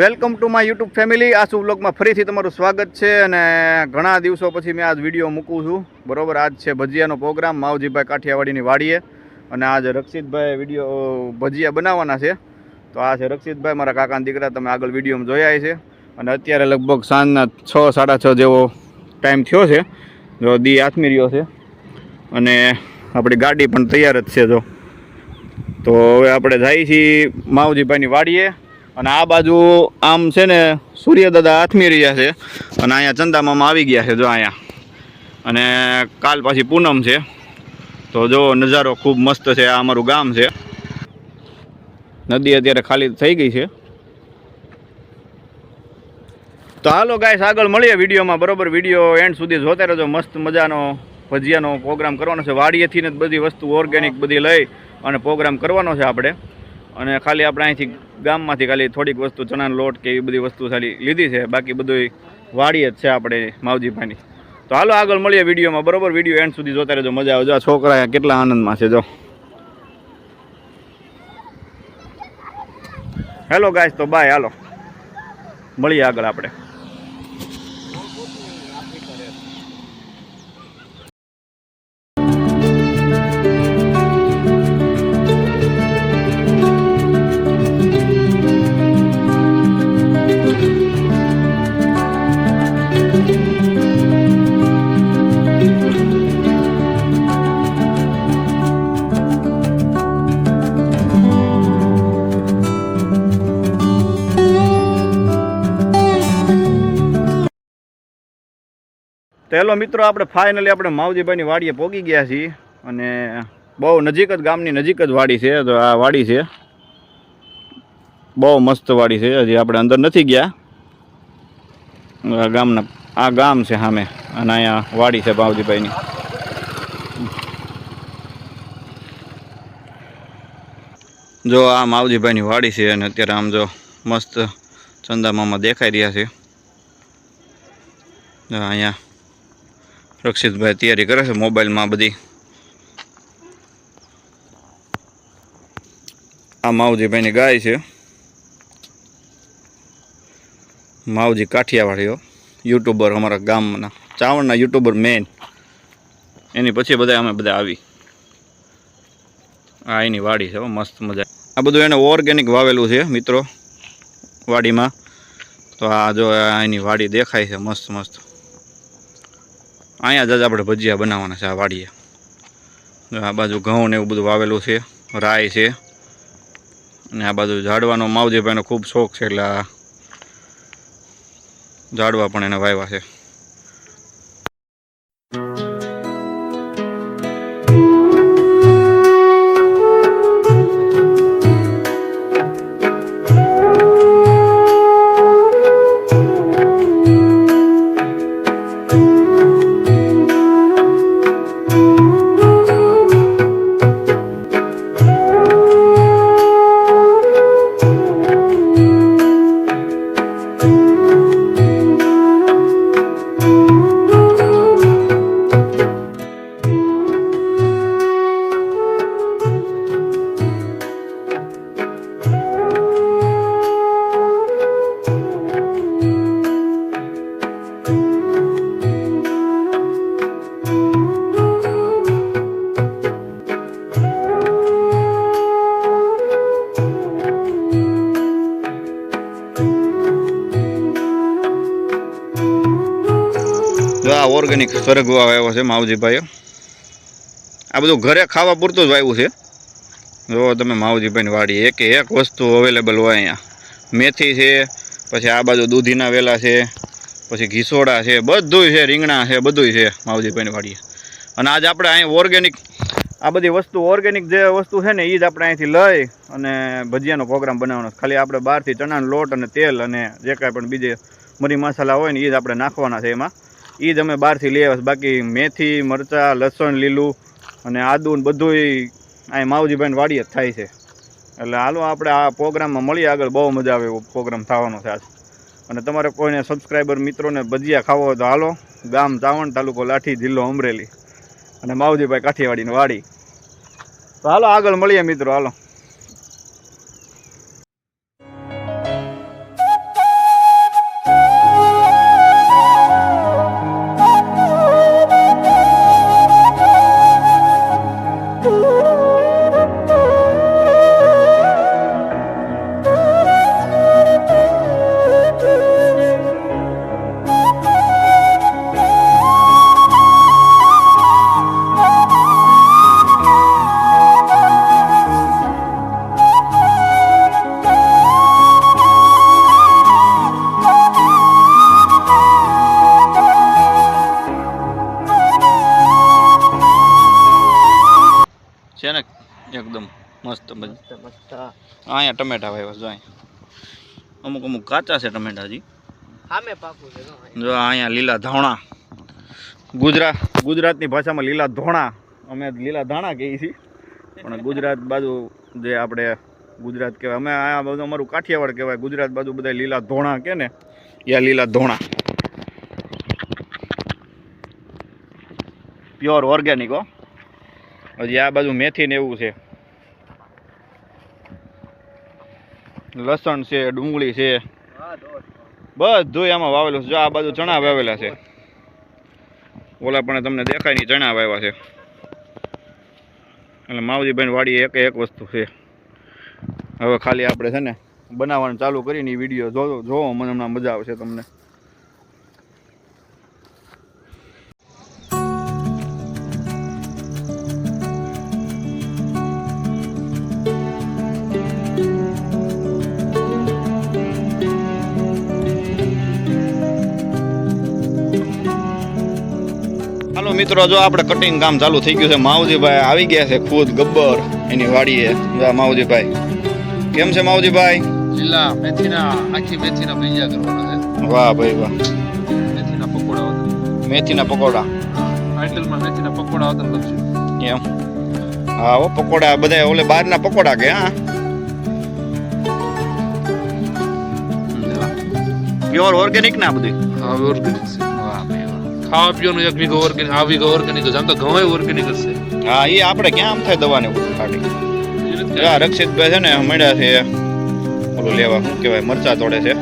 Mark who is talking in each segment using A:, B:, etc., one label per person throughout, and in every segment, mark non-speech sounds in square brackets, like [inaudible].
A: Welcome to my YouTube family. આ બ્લોગમાં ફરીથી તમારું સ્વાગત છે અને ઘણા દિવસો પછી મેં આજ વીડિયો મૂકું છું. બરોબર, આજ છે ભજીયાનો પ્રોગ્રામ માવજીભાઈ કાઠિયાવાડીની વાડીએ. અને આજે રક્ષિતભાઈ વીડિયો ભજીયા બનાવવાના છે, તો આ છે રક્ષિતભાઈ, મારા કાકાના દીકરા, તમે આગળ વિડીયોમાં જોયા છે અને અત્યારે લગભગ સાંજના છ, સાડા છ જેવો ટાઈમ થયો છે. જો દી આથમી રહ્યો છે. અને આપણી ગાડી પણ તૈયાર જ છે જો. તો હવે આપણે જઈએ છીએ માવજીભાઈની વાડીએ. અને આ બાજુ આમ છે ને સૂર્યદાદા આથમી રહ્યા છે. અને અહીંયા ચંદામામાં આવી ગયા છે જો અહીંયા. અને કાલ પાછી પૂનમ છે. તો જો નજારો ખૂબ મસ્ત છે, આ અમારું ગામ છે. નદી અત્યારે ખાલી થઈ ગઈ છે. તો હાલો ગાઈસ, આગળ મળીએ વિડીયોમાં. બરોબર, વીડિયો એન્ડ સુધી જોતા રહેજો. મસ્ત મજાનો ભજીયાનો પ્રોગ્રામ કરવાનો છે. વાડીએથી ને બધી વસ્તુ ઓર્ગેનિક બધી લઈ અને પ્રોગ્રામ કરવાનો છે આપણે. અને ખાલી આપણે અહીંથી ગામમાંથી ખાલી થોડીક વસ્તુ, ચણાનો લોટ કે એવી બધી વસ્તુ ખાલી લીધી છે. બાકી બધું વાડી જ છે આપણે માવજીભાઈની તો હાલો આગળ મળીએ વિડીયોમાં. બરોબર? વીડિયો એન્ડ સુધી જોતા રહેજો. મજા આવજો. આ છોકરા કેટલા આનંદમાં છે, જો. હેલો ગાઈસ તો બાય હાલો. મળીએ આગળ આપણે. હેલો મિત્રો, આપણે ફાઇનલી આપણે માવજીભાઈની વાડીએ પહોંચી ગયા છીએ અને બહુ નજીક જ ગામની નજીક જ વાડી છે, તો આ વાડી છે. બહુ મસ્ત વાડી છે, હજી આપણે અંદર નથી ગયા. ગામના, આ ગામ છે સામે, અને અહીંયા વાડી છે માવજીભાઈની. જો આ માવજીભાઈની વાડી છે, અને અત્યારે આમ જો મસ્ત ચંદામામાં દેખાઈ રહ્યા છે. અહીંયા રક્ષિતભાઈ તૈયારી કરે છે મોબાઈલમાં બધી. આ માવજીભાઈની ગાય છે. માવજી કાઠિયાવાડીઓ, યુટ્યુબર અમારા ગામના, ચાવણના યુટ્યુબર મેન. એની પછી બધા અમે બધા આવી. આ એની વાડી છે મસ્ત મજા. આ બધું એને ઓર્ગેનિક વાવેલું છે મિત્રો, વાડીમાં. તો આ જો એની વાડી દેખાય છે, મસ્ત મસ્ત. અહીંયા જ આપણે ભજીયા બનાવવાના છે, આ વાડીએ. આ બાજુ ઘઉં ને એવું બધું વાવેલું છે રાય છે. અને આ બાજુ ઝાડવાનો માવજીભાઈનો ખૂબ શોખ છે, એટલે આ ઝાડવા પણ એને વાવ્યા છે. ઓર્ગેનિક સરગવા આવ્યો છે માવજીભાઈએ. આ બધું ઘરે ખાવા પૂરતું જ વાવ્યું છે. જો તમે માવજીભાઈની વાડી એક એક વસ્તુ અવેલેબલ હોય અહીંયા. મેથી છે, પછી આ બાજુ દૂધીના વેલા છે, પછી ઘીસોડા છે, બધુંય છે, રીંગણા છે, બધુંય છે માવજીભાઈની વાડીએ. અને આજ આપણે અહીં ઓર્ગેનિક આ બધી વસ્તુ ઓર્ગેનિક જે વસ્તુ છે ને એ જ આપણે અહીંથી લઈ અને ભજીયાનો પ્રોગ્રામ બનાવવાનો ખાલી આપણે બહારથી ચણાનો લોટ અને તેલ અને જે કાંઈ પણ બીજે મરી મસાલા હોય ને એ જ આપણે નાખવાના છે એમાં. એ જ અમે બહારથી લઈ આવ્યા. બાકી મેથી, મરચાં, લસણ, લીલું અને આદુ ને બધુંય અહીં માવજીભાઈ વાડી જ થાય છે. એટલે હાલો આપણે આ પ્રોગ્રામમાં મળીએ આગળ. બહુ મજા આવે એવો પ્રોગ્રામ થવાનો છે આજ. અને તમારે કોઈને સબસ્ક્રાઈબર મિત્રોને ભજીયા ખાવો હોય તો હાલો. ગામ ચાવણ તાલુકો લાઠી જિલ્લો અમરેલી. અને માવજીભાઈ કાઠિયાવાડીની વાડી. તો હાલો આગળ મળીએ મિત્રો, હાલો. ટમેટા વાવ્યા જો અહીંયા અમુક અમુક કાચા છે ટમેટાજી
B: સામે પાકું છે જો
A: જો અહીંયા લીલા ધાણા. ગુજરાત ગુજરાતની ભાષામાં લીલા ધોણા. અમે લીલા ધાણા કહીએ છીએ. પણ ગુજરાત બાજુ જે આપણે ગુજરાત કહેવાય અમે આ બધું અમારું કાઠિયાવાડ કહેવાય. ગુજરાત બાજુ બધા લીલા ધોણા કે ને યા લીલા ધોણા. પ્યોર ઓર્ગેનિક હો. હજી આ બાજુ મેથી ને એવું છે. લસણ છે ડુંગળી છે. બધું આમાં વાવેલું છે. જો આ બાજુ ચણા વાવેલા છે. ઓલા પણ તમને દેખાય નહીં ચણા વાવ્યા છે. એટલે માવજીભાઈ વાડી એક એક વસ્તુ છે. હવે ખાલી આપણે છે ને બનાવવાનું ચાલુ કરીને વીડિયો જોવો જોવો. મને હમણાં મજા આવશે તમને. મિત્રો જો આપણે કટિંગ કામ ચાલુ થઈ ગયું છે માવજીભાઈ આવી ગયા છે ખુદ ગબ્બર. એની વાડીએ. માવજીભાઈ. કેમ છે માવજીભાઈ?
C: લીલા મેથીના આખી મેથીના ભજીયા કરવાના છે.
A: વાહ ભાઈ વાહ.
C: મેથીના પકોડા
A: મેથીના પકોડા.
C: આઈટલમાં મેથીના પકોડા હતા લખશું
A: એમ. હા ઓ પકોડા બધા ઓલે બહારના પકોડા કે હા? પ્યોર ઓર્ગેનિક ના બધું
C: હા ઓર્ગેનિક ખાવા પીવાનું એક વીઘો ઓર્ગેનિક આ વીઘો ઓર્ગેનિક જ. આમ તો ઘઉં ઓર્ગેનિક જ છે.
A: હા એ આપણે ક્યાં આમ થાય દવાની કાઢી આ રક્ષિતભાઈ છે ને મળ્યા છે. ઓલું લેવા શું કહેવાય મરચા તોડે છે.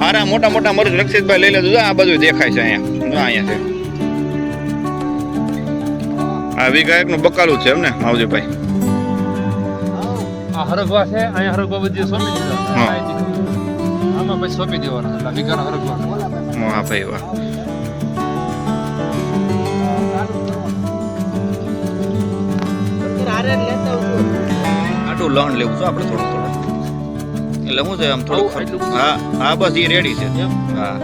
A: હારા મોટા મોટા મરચ રક્ષિતભાઈ લઈ લેજો. આ બધું દેખાય છે અહીંયા. અહીંયા છે. આ વીઘા એકનું બકાલું છે એમ ને માવજીભાઈ.
C: આ હરગવા છે અહીંયા હરગવા બધી સોંપી દીધા. આમાં પછી સોંપી દેવાના હરગવા.
A: હા ભાઈ વાહ. આટલું લણ લેવું છે આપણે થોડું થોડું. એટલે હું છે આમ થોડુંક
C: આવું
A: હા હા બસ એ રેડી છે હા.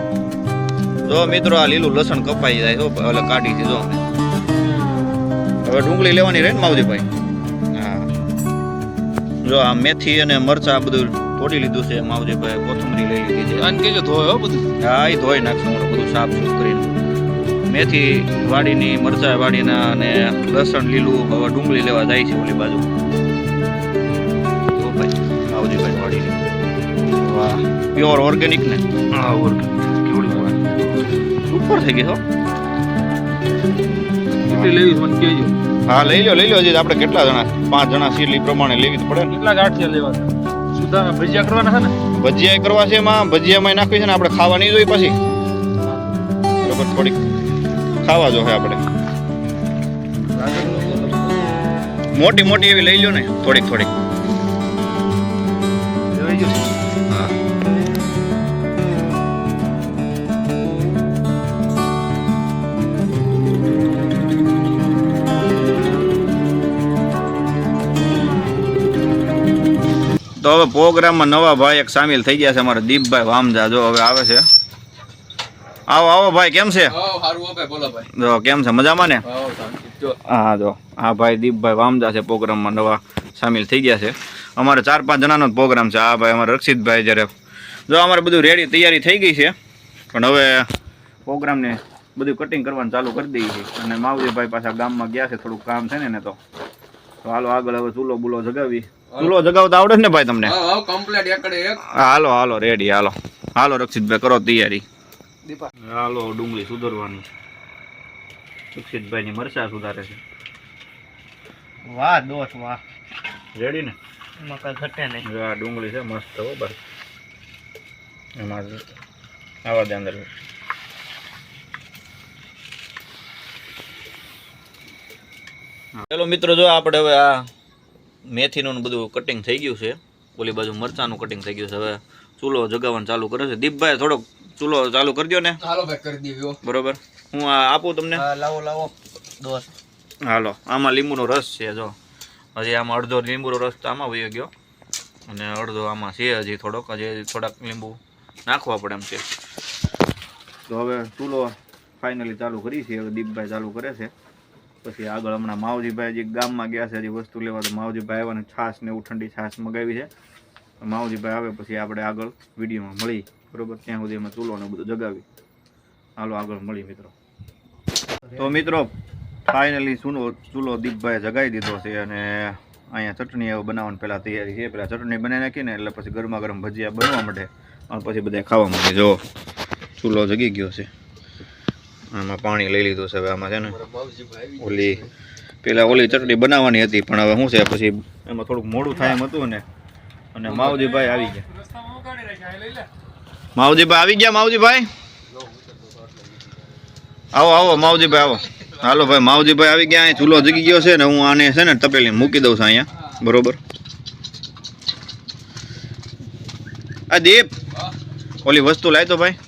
A: જો મિત્રો આ લીલું લસણ કપાઈ જાય જો એટલે કાઢી છે જો. હવે ડુંગળી લેવાની રહે ને માવજીભાઈ? હા. જો આ મેથી અને મરચા આ બધું તોડી લીધું છે માવજીભાઈ કોથમરી લઈ લીધી છે.
C: અને કેજો ધોય હો બધું.
A: હા એ ધોઈ નાખશું બધું સાફ સૂફ કરીને. મેથી વાડીની મરચા વાડીના અને લસણ લીલું હવે ડુંગળી લેવા જાય છે ઓલી બાજુ. જો ભાઈ વાડીની. વાહ પ્યોર ઓર્ગેનિક ને.
C: હા ઓર્ગેનિક કેવડી વાહ
A: સુપર થઈ ગઈ હો.
C: કેટલી લેવી મને કહેજો
A: હા લઈ લો લઈ લો હજી આપણે કેટલા જણા પાંચ જણા સીલી પ્રમાણે લેવી તો પડે કેટલા
C: કેટલા છે લેવા સુધા ભજીયા કરવાના છે ને?
A: ભજીયા કરવા છે એમાં ભજીયામાં નાખવી છે ને આપણે ખાવા નહીં જોઈએ પછી. બરોબર થોડીક ખાવા જો આપણે. મોટી મોટી એવી લઈ લો ને થોડીક થોડીક. તો હવે પ્રોગ્રામમાં નવા ભાઈ એક સામેલ થઈ ગયા છે અમારા દીપભાઈ વામજા જો હવે આવે છે. આવો આવો ભાઈ કેમ છે? જો કેમ છે? મજામાં ને? હા જો. હા ભાઈ દીપભાઈ વામદા છે પ્રોગ્રામમાં નવા સામેલ થઈ ગયા છે. અમારે ચાર પાંચ જણાનો જ પ્રોગ્રામ છે. હા ભાઈ અમારે રક્ષિતભાઈ જ્યારે જો અમારે બધું રેડી તૈયારી થઈ ગઈ છે. પણ હવે પ્રોગ્રામને બધું કટિંગ કરવાનું ચાલુ કરી દઈએ છીએ. અને માવજીભાઈ પાછા ગામમાં ગયા છે થોડુંક કામ છે ને એને તો. તો હાલો આગળ હવે ચૂલો બુલો જગાવી ચૂલો જગાવતા આવડે ને ભાઈ તમને? હાલો હાલો રેડી હાલો. હાલો રક્ષિતભાઈ કરો તૈયારી.
B: દીપા.
A: હાલો ડુંગળી સુધારવાની. રક્ષિતભાઈની મરચા સુધારે છે.
B: વાહ દોસ્ત વાહ.
A: રેડી ને?
B: મકા ઘટે નહીં.
A: આ ડુંગળી છે મસ્ત હો બસ. એમાં આવા દે અંદર. ચલો મિત્રો જો આપણે હવે આ મેથીનું ને બધું કટિંગ થઈ ગયું છે. ઓલી બાજુ મરચાનું કટિંગ થઈ ગયું છે. હવે ચૂલો જગાવવાનું ચાલુ કરે છે. દીપભાઈ થોડોક ચૂલો ચાલુ કરી દો ને.
C: હાલો ભાઈ કરી દીધો
A: બરોબર. હું આ આપું તમને?
B: લાવો લાવો. દોસ્ત
A: હાલો આમાં લીંબુનો રસ છે જો. હજી આમાં અડધો લીંબુનો રસ તો આમાં વયો ગયો. અને અડધો આમાં છે હજી થોડોક હજી થોડાક લીંબુ નાખવા પડે એમ છે. તો હવે ચૂલો ફાઇનલી ચાલુ કરી છે હવે દીપભાઈ ચાલુ કરે છે. પછી આગળ હમણાં માવજીભાઈ હજી ગામમાં ગયા છે હજી વસ્તુ લેવા તો માવજીભાઈ આવ્યા ને છાશ ને એવું ઠંડી છાશ મગાવી છે. માવજીભાઈ આવે પછી આપણે આગળ વિડીયોમાં મળી. બરોબર? ત્યાં સુધી અમે ચૂલો ને બધું જગાવી. હાલો આગળ મળી મિત્રો. તો મિત્રો ફાઇનલી ચૂલો ચૂલો દીપભાઈ જગાવી દીધો છે અને અહીંયા ચટણી એવું બનાવવાની પહેલાં તૈયારી છે. પહેલાં ચટણી બનાવી નાખીને એટલે પછી ગરમા ગરમ ભજીયા બનવા માટે અને પછી બધા ખાવા માટે જો ચૂલો જગી ગયો છે. આમાં પાણી લઈ લીધું છે હવે આમાં છે ને ઓલી પેલા ઓલી ચટણી બનાવવાની હતી પણ હવે શું છે પછી એમાં થોડુંક મોડું થાય એમ હતું ને. અને માવજીભાઈ આવી ગયા. માવજીભાઈ આવી ગયા માવજીભાઈ? આવો આવો માવજીભાઈ આવો. હાલો ભાઈ માવજીભાઈ આવી ગયા અહીં ચૂલો જગી ગયો છે ને હું આને છે ને તપેલી મૂકી દઉં છું અહીંયા. બરોબર? આ દીપ ઓલી વસ્તુ લાવી તો ભાઈ.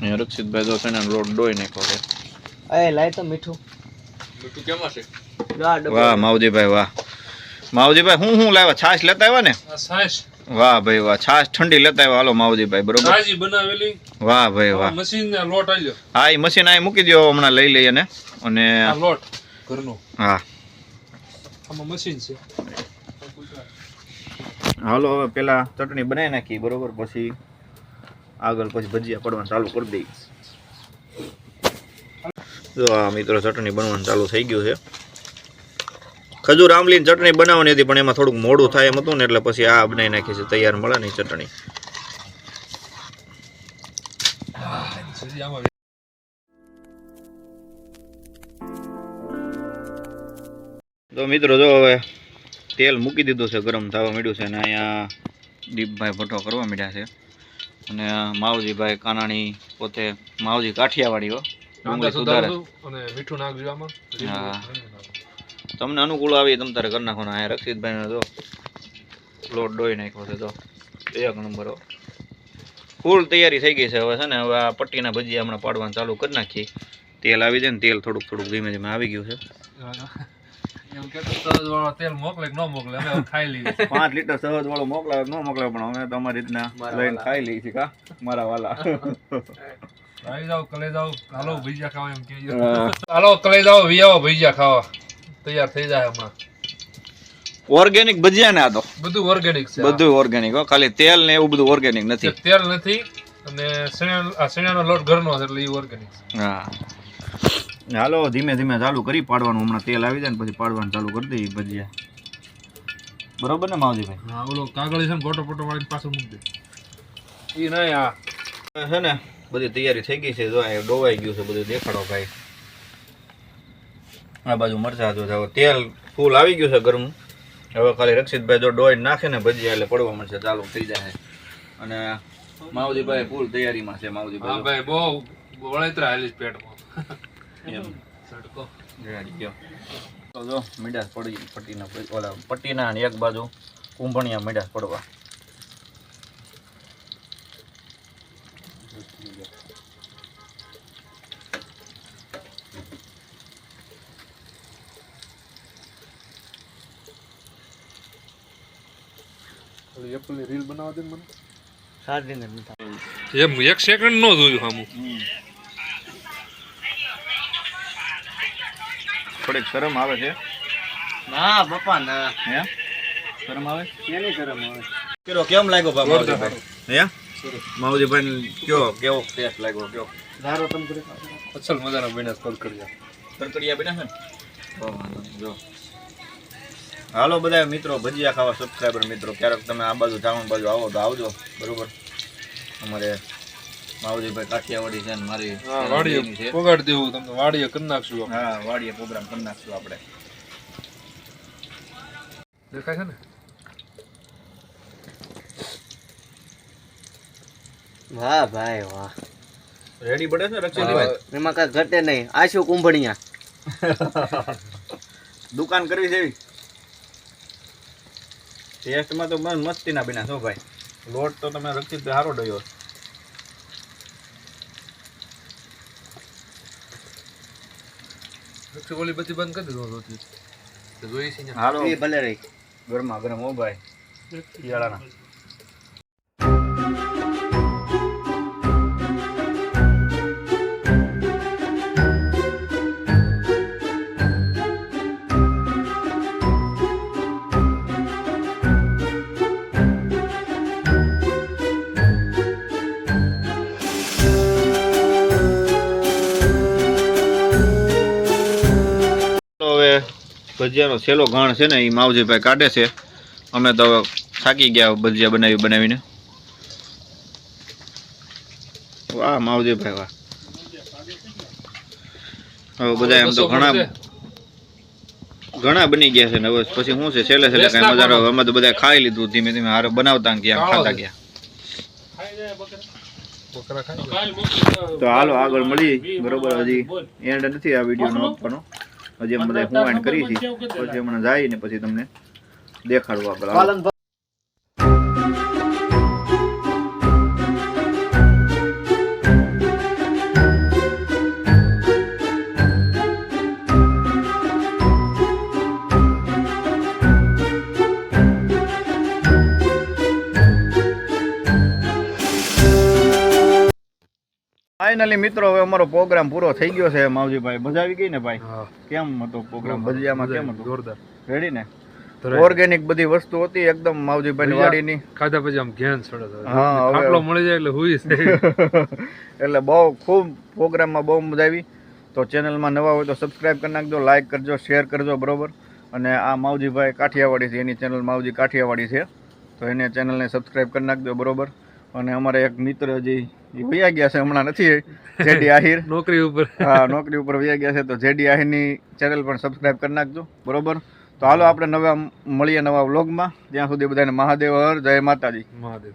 A: અહીંયા રક્ષિતભાઈ તો છે ને રોડ ડોય નાખ્યો છે.
B: એ લાય તો મીઠું.
C: મીઠું કેમ
B: હશે?
A: વાહ માવજીભાઈ વાહ. માવજીભાઈ હું હું લાવ્યા? છાશ લેતા આવ્યા ને?
C: સાસ
A: વાહ ભાઈ વાહ છાશ ઠંડી લેતા આવ્યા. હાલો માવજીભાઈ બરોબર?
C: તાજી બનાવેલી.
A: વાહ ભાઈ વાહ.
C: મશીન ને લોટ આલ્યો.
A: હા એ મશીન અહીં મૂકી દો હમણાં લઈ લઈએ ને. અને
C: આ લોટ. ઘરનો.
A: હા.
C: આમાં મશીન છે.
A: હાલો હવે પેલા ચટણી બનાવી નાખી બરોબર? પછી આગળ પછી ભજીયા પડવાનું ચાલુ કરી દઈ જો આ મિત્રો ચટણી બનવાનું ચાલુ થઈ ગયું છે. ખજૂર આંબલીની ચટણી બનાવવાની હતી પણ એમાં થોડુંક મોડું થાય એમ હતું ને એટલે પછી આ બનાવી નાખી છે. તૈયાર મળે ને ચટણી. તો મિત્રો જો હવે તેલ મૂકી દીધું છે ગરમ થવા માંડ્યું છે અને અહીંયા દીપભાઈ ભટ્ટો કરવા માંડ્યા છે. અને માવજીભાઈ કાનાણી પોતે માવજી કાઠિયાવાડી હો. સુધારે
C: અને મીઠું નાખજો આમાં.
A: હા. તમને અનુકૂળ આવી તમે તારે કરી નાખો અહીંયા રક્ષિતભાઈને જો લોટ ડોઈ નાખ્યો છે તો. એક નંબર ફૂલ તૈયારી થઈ ગઈ છે હવે છે ને. હવે આ પટ્ટીના ભજીયા હમણાં પાડવાનું ચાલુ કરી નાખીએ. તેલ આવી જાય ને તેલ થોડુંક થોડુંક ધીમે ધીમે આવી ગયું છે.
C: તેલ મોકલે કે ન મોકલે? અમે ખાઈ લઈએ
A: પાંચ લીટર સહજ વાળો મોકલાવે કે ન મોકલાવે પણ અમે તમારી રીતના લઈને ખાઈ લઈએ છીએ કા? મારા વાલા.
C: આવી જાઓ કલે જાઓ. હાલો ભજીયા ખાવા એમ હાલો કલે જાઓ વિયાવો આવો ભજીયા ખાવા. તૈયાર થઈ જાય હમણાં
A: ઓર્ગેનિક ભજીયા ને આ તો.
C: બધું ઓર્ગેનિક છે
A: બધું ઓર્ગેનિક હો. ખાલી તેલ ને એવું બધું ઓર્ગેનિક નથી.
C: તેલ નથી અને શેણા આ શેણાનો લોટ ઘરનો છે એટલે એ ઓર્ગેનિક
A: હા. હાલો ધીમે ધીમે ચાલુ કરી. પાડવાનું હમણાં તેલ આવી જાય ને પછી પાડવાનું ચાલુ કરી દઈએ ભજીયા. બરોબર ને માવજીભાઈ?
C: હા ઓલો કાગળ છે ને ગોટો પોટો વાળીને પાછો મૂકી દે. એ નહીં આ.
A: છે ને બધી તૈયારી થઈ ગઈ છે. જો આ ડોવાઈ ગયું છે બધું દેખાડો ભાઈ. આ બાજુ મરચા જો જાઓ. તેલ ફૂલ આવી ગયું છે ગરમ હવે ખાલી રક્ષિતભાઈ જો ડોઈ નાખે ને ભજીયા એટલે પડવા મળશે. ચાલુ થઈ જાય અને માવજીભાઈ ફૂલ તૈયારીમાં છે
C: હા
A: માવજીભાઈ
C: ભાઈ બહુ વળેતરા પેટમાં.
A: એમ.
C: સડકો.
A: તો જો મીડાસ પડી પટ્ટીના ઓલા પટ્ટીના એક બાજુ કુંભણિયા મીડાસ પડવા
C: ઓલી એપલની રીલ બનાવવા દે ને મને
B: સાડીને મીઠા
C: એમ એક સેકન્ડ નો જોયું સામું
A: થોડીક શરમ આવે છે?
B: ના પપ્પા ના.
A: હે? શરમ આવે?
B: એની શરમ આવે?
A: કેરો કેમ લાગ્યો બા હે? માઉજી ભાઈ કયો કેવો ટેસ્ટ લાગ્યો કયો?
B: ધારો તમ કરી
C: અસલ મજાનો બન્યા કોલ કરજો
A: કરકડિયા બન્યા છે ને જો. હાલો બધા મિત્રો ભજીયા ખાવા સબસ્ક્રાઈબર મિત્રો ક્યારેક તમે આ બાજુ જામણ બાજુ આવો તો આવજો બરોબર? અમારે માવજીભાઈ કાઠિયાવાડી છે ને મારી
C: વાડીએ
A: છે.
C: પગાડ દેવું તમને વાડીએ કરી નાખશું
A: હા વાડીએ પ્રોગ્રામ કરી નાખશું આપણે.
C: દેખાય છે ને?
B: વાહ ભાઈ વાહ.
A: રેડી પડે છે રક્ષિતભાઈ
B: એમાં કાંઈ ઘટે નહીં. આશુ કુંભણિયા? [laughs]
A: દુકાન કરવી છે એવી? ટેસ્ટમાં તો બસ મસ્તીના બિના છો ભાઈ. લોટ તો તમે રક્ષિતભાઈ સારો ડયો.
C: રક્ષકોલી ઓલી બધી બંધ કરી દીધો હતી જોઈ છે
B: એ ભલે રહી.
A: ગરમા ગરમ હો ભાઈ. શિયાળાના. ભજીયાનો છેલ્લો ઘાણ છે ને એ માવજીભાઈ કાઢે છે. અમે તો થાકી ગયા ભજીયા બનાવી બનાવીને. વાહ માવજીભાઈ વાહ. હવે બધા એમ તો ઘણા ઘણા બની ગયા છે ને હવે પછી શું છે છેલ્લે છેલ્લે કઈ મજા આવે. અમે તો બધા ખાઈ લીધું ધીમે ધીમે હારે બનાવતા ગયા ખાતા ગયા. તો હાલો આગળ મળી. બરોબર હજી એન્ડ નથી આ વીડિયો નો આપવાનો. હજી અમે બધા હું એન્ડ કરી છે પછી હમણાં જાય ને પછી તમને દેખાડવા આગળ. ફાઇનલી મિત્રો હવે અમારો પ્રોગ્રામ પૂરો થઈ ગયો છે માવજીભાઈ. મજા આવી ગઈ ને ભાઈ? કેમ હતો પ્રોગ્રામ ભજીયામાં કેમ હતો?
C: જોરદાર.
A: રેડી ને? ઓર્ગેનિક બધી વસ્તુ હતી એકદમ
C: માવજીભાઈની.
A: વાડીની.
C: ખાધા પછી આમ ઘેન ચડે
A: હા,
C: આપણો મળી જાય એટલે હુઈ [laughs]
A: એટલે બહુ ખૂબ પ્રોગ્રામમાં બહુ મજા આવી. તો ચેનલમાં નવા હોય તો સબસ્ક્રાઇબ કરી નાખજો લાઈક કરજો શેર કરજો બરોબર? અને આ માવજીભાઈ કાઠિયાવાડી છે એની ચેનલ માવજી કાઠિયાવાડી છે. તો એને ચેનલને સબસ્ક્રાઇબ કરી નાખજો બરોબર? અને અમારે એક મિત્ર જે એ વયા ગયા છે હમણાં નથી જેડી આહિર. [laughs]
C: નોકરી ઉપર.
A: હા નોકરી ઉપર વયા ગયા છે તો જેડી આહિરની ચેનલ પણ સબસ્ક્રાઇબ કરી નાખજો બરોબર? તો હાલો આપણે નવા મળીએ નવા વ્લોગમાં ત્યાં સુધી બધાને મહાદેવ હર જય માતાજી.
C: મહાદેવ.